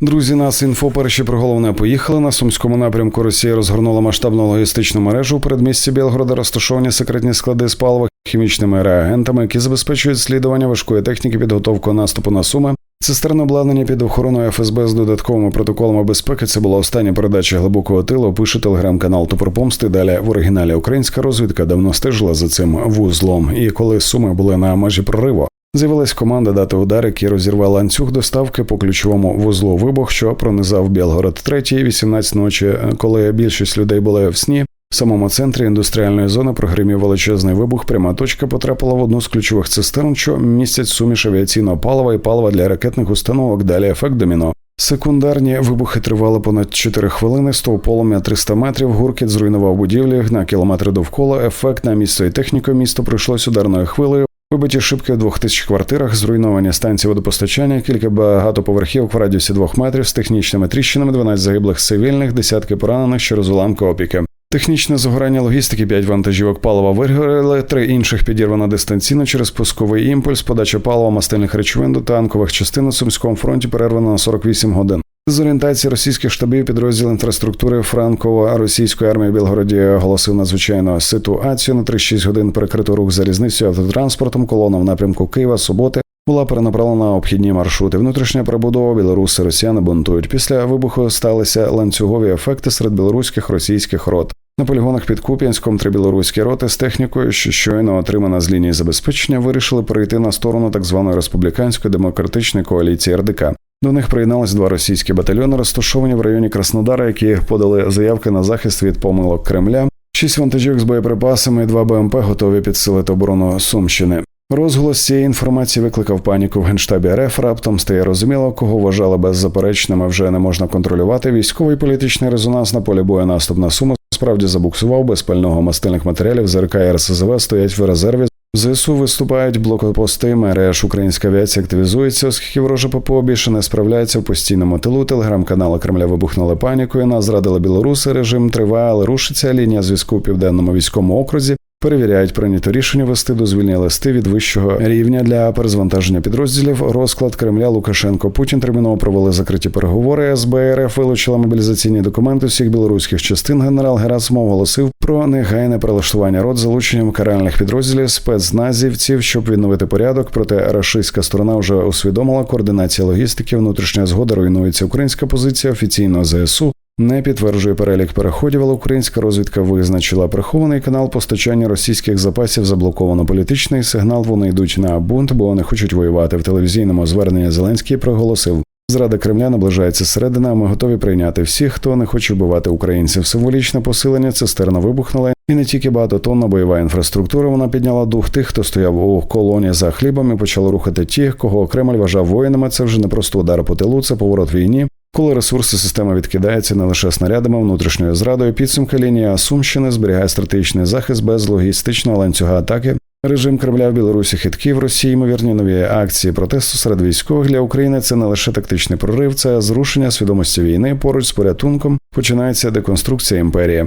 Друзі, нас інфо перші про головне поїхали. На сумському напрямку Росія розгорнула масштабну логістичну мережу у передмісті Білгорода, розташовані секретні склади з палива хімічними реагентами, які забезпечують слідування важкої техніки, підготовку наступу на суми. Цистерни обладнання під охороною ФСБ з додатковими протоколами безпеки. Це була остання передача глибокого тилу. Пише телеграм-канал Топорпомсти. Далі в оригіналі українська розвідка давно стежила за цим вузлом. І коли суми були на межі прориву, З'явилась команда дати удар, який розірвав ланцюг доставки по ключовому вузлу вибух, що пронизав Білгород 3 18 ночі, коли більшість людей були в сні. В самому центрі індустріальної зони прогримів величезний вибух. Пряма точка потрапила в одну з ключових цистерн, що містять суміш авіаційного палива і палива для ракетних установок. Далі ефект доміно. Секундарні вибухи тривали понад 4 хвилини. Стов полум'я 300 метрів. Гуркіт зруйнував будівлі на кілометри довкола. Ефект на місто і техніку місто пройшлось ударною хвилею. Вибиті шибки в двох тисяч квартирах, зруйновані станції водопостачання, кілька багатоповерхівок в радіусі двох метрів з технічними тріщинами, 12 загиблих цивільних, десятки поранених через уламки опіки. Технічне загорання логістики, 5 вантажівок палива вигоріли, три інших підірвано дистанційно через пусковий імпульс, подача палива мастильних речовин до танкових частин на Сумському фронті перервано на 48 годин. З орієнтації російських штабів підрозділ інфраструктури Франко-російської армії Білгороді оголосив надзвичайну ситуацію на 36 годин перекрито рух залізницею автотранспортом. Колона в напрямку Києва суботи була перенаправлена на обхідні маршрути. Внутрішня прибудова білоруси росіяни бунтують. Після вибуху сталися ланцюгові ефекти серед білоруських російських рот. На полігонах під Куп'янськом три білоруські роти з технікою, що щойно отримана з лінії забезпечення, вирішили перейти на сторону так званої республіканської демократичної коаліції РДК. До них приєднались два російські батальйони, розташовані в районі Краснодара, які подали заявки на захист від помилок Кремля. Шість вантажівок з боєприпасами і два БМП готові підсилити оборону Сумщини. Розголос цієї інформації викликав паніку в генштабі РФ. Раптом стає розуміло, кого вважали беззаперечними вже не можна контролювати. Військовий політичний резонанс на полі бою наступ на Суми справді забуксував без пального мастильних матеріалів. ЗРК і РСЗВ стоять в резерві. ЗСУ виступають блокпости мереж українська авіація активізується, оскільки ворожа ППО більше не справляється в постійному тилу. Телеграм-канали Кремля вибухнули панікою. Нас зрадили білоруси. Режим триває, але рушиться лінія зв'язку у південному військовому окрузі. Перевіряють прийнято рішення вести дозвільні листи від вищого рівня для перезвантаження підрозділів. Розклад Кремля Лукашенко Путін терміново провели закриті переговори. СБРФ вилучила мобілізаційні документи всіх білоруських частин. Генерал Герасимов оголосив про негайне прилаштування рот залученням каральних підрозділів спецназівців, щоб відновити порядок. Проте рашистська сторона вже усвідомила координація логістики. Внутрішня згода руйнується українська позиція офіційно ЗСУ. Не підтверджує перелік переходів, але українська розвідка визначила прихований канал постачання російських запасів. Заблоковано політичний сигнал. Вони йдуть на бунт, бо вони хочуть воювати. В телевізійному зверненні Зеленський проголосив. Зрада Кремля наближається середина. Ми готові прийняти всіх, хто не хоче вбивати українців. Символічне посилення цистерна вибухнула, і не тільки багатотонна бойова інфраструктура. Вона підняла дух тих, хто стояв у колоні за хлібом і почала рухати ті, кого Кремль вважав воїнами. Це вже не просто удар по тилу, це поворот війні. Коли ресурси системи відкидаються не лише снарядами внутрішньою зрадою, підсумка лінія Сумщини зберігає стратегічний захист без логістичного ланцюга атаки. Режим Кремля в Білорусі хиткі в Росії, ймовірні нові акції протесту серед військових для України. Це не лише тактичний прорив, це зрушення свідомості війни. Поруч з порятунком починається деконструкція імперії.